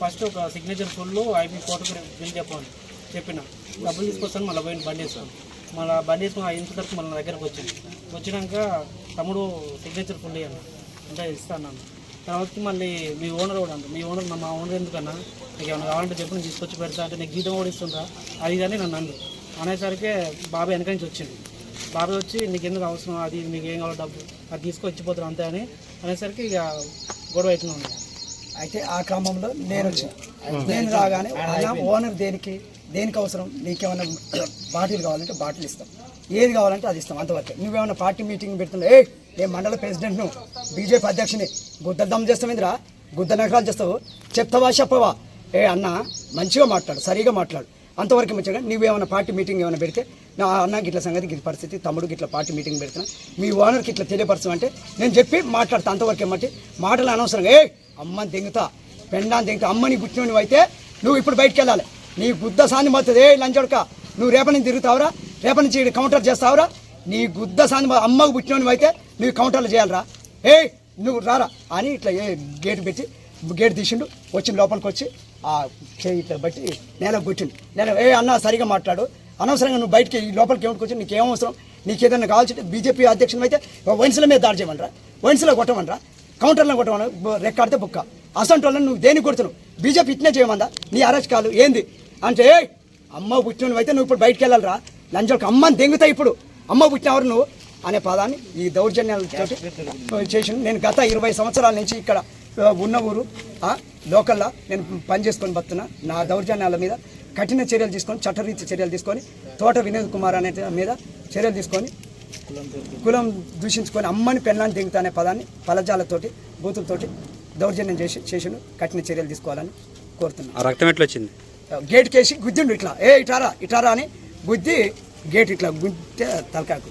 First ఒక signature full IP photo bill చెప్పండి చెప్పిన. డబ్బులు తీసుకొస్తాను మళ్ళీ పోయిన బండి వేస్తాను మళ్ళీ బండి వేసుకుని ఆ ఇంటి తరపు మళ్ళీ నా దగ్గరకు వచ్చింది. వచ్చినాక తమ్ముడు సిగ్నేచర్ ఫుల్ అయ్యాను అంటే ఇస్తాను నన్ను తర్వాత మళ్ళీ మీ ఓనర్ కూడా అంట మీ ఓనర్ మా ఓనర్ ఎందుకన్నా? నీకు ఏమైనా కావాలంటే చెప్పి నేను తీసుకొచ్చి పెడతా అంటే నీకు గీతం కూడా ఇస్తుందా అది కానీ నన్ను అందు. అనేసరికి బాబాయ్ వెనక నుంచి వచ్చింది బాబాయ్ వచ్చి నీకు ఎందుకు అవసరం? అది నీకు ఏం కావాలో డబ్బు. అది తీసుకొచ్చిపోతారు అంతే అని అనేసరికి ఇక గొడవ అవుతున్నాను ఉంది. అయితే ఆ క్రమంలో నేను వచ్చాను నేను రాగానే ఓనర్ దేనికి దేనికి అవసరం? నీకేమైనా బాటిల్ కావాలంటే బాటిల్ ఇస్తాం. ఏది కావాలంటే అది ఇస్తాం అంతవరకు. నువ్వేమైనా పార్టీ మీటింగ్ పెడుతున్నావు ఏ ఏ మండల ప్రెసిడెంట్ బీజేపీ అధ్యక్షుని గుద్ద దమ్ చేస్తావేంద్రా? గుద్ద నగరాలు చేస్తావు. చెప్తావా చెప్పవా? ఏ అన్న మంచిగా మాట్లాడు సరిగా మాట్లాడు. అంతవరకు మంచిగా నువ్వేమైనా పార్టీ మీటింగ్ ఏమైనా పెడితే నా అన్నకి ఇట్లా సంగతి గిట్ల పరిస్థితి తమ్ముడికి ఇట్లా పార్టీ మీటింగ్ పెడుతున్నా. మీ ఓనర్కి ఇట్లా తెలియపరచమంటే నేను చెప్పి మాట్లాడతా అంతవరకు ఏమంటే మాటలు అనవసరం ఏ అమ్మని తెంగుతా పెండాన్ని తెంగుతా అమ్మని పుట్టినవి అయితే నువ్వు ఇప్పుడు బయటికి వెళ్ళాలి నీ గుద్ద సాని మొత్తది ఏ లంచొడక నువ్వు రేపటి నుంచి తిరుగుతావురా రేపటి నుంచి కౌంటర్ చేస్తావురా నీ గుద్ద సాని అమ్మకు పుట్టినవి అయితే నువ్వు కౌంటర్లు చేయాలిరా. ఏ నువ్వు రారా అని ఇట్లా ఏ గేటు పెట్టి గేట్ తీసిండు వచ్చి లోపలికి వచ్చి ఆ చేయి ఇట్లా బట్టి నేలకు కొట్టిండు నేను ఏ అన్న సరిగా మాట్లాడు. అనవసరంగా నువ్వు బయటికి ఈ లోపలికి ఏమిటి వచ్చి నీకేం అవసరం? నీకు ఏదైనా కావాల్సి బీజేపీ అధ్యక్షుడు అయితే వైన్స్ల మీద దాడి చేయమనరా? వైన్స్లో కొట్టమనరా? కౌంటర్లో కొట్టమని రెక్కాడితే బుక్క. అసంటి వాళ్ళని నువ్వు దేనికి కొడుతున్నావు? బీజేపీ ఇట్నే చేయమందా? నీ అరాచకాలు ఏంది? అంటే అమ్మ పుట్టినవి అయితే నువ్వు ఇప్పుడు బయటికి వెళ్ళాలరా లంచోళ్ళకి అమ్మని దెంగుతాయి ఇప్పుడు. అమ్మ పుట్టినవారు నువ్వు అనే పదాన్ని ఈ దౌర్జన్యాలతో చేసి నేను గత ఇరవై సంవత్సరాల నుంచి ఇక్కడ ఉన్న ఊరు లోకల్లో లోకల్లా నేను పని చేసుకొని బతున్నా నా దౌర్జన్యాల మీద కఠిన చర్యలు తీసుకొని చట్టరీతి చర్యలు తీసుకొని తోట వినోద్ కుమార్ అనే మీద చర్యలు తీసుకొని కులం దూషించుకొని అమ్మని పెళ్ళాన్ని దిగుతా అనే పదాన్ని పలజాలతోటి బూతులతోటి దౌర్జన్యం చేసి చేసిన కఠిన చర్యలు తీసుకోవాలని కోరుతున్నాను ఆ రక్తం ఎట్లా వచ్చింది గేట్ కేసి గుద్దిండు ఇట్లా. ఏ ఇటారా ఇటారా అని గుద్ది గేట్ ఇట్లా గుద్దితే తలకాకు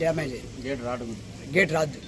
డ్యామేజ్ అయింది. గేట్ రాదు.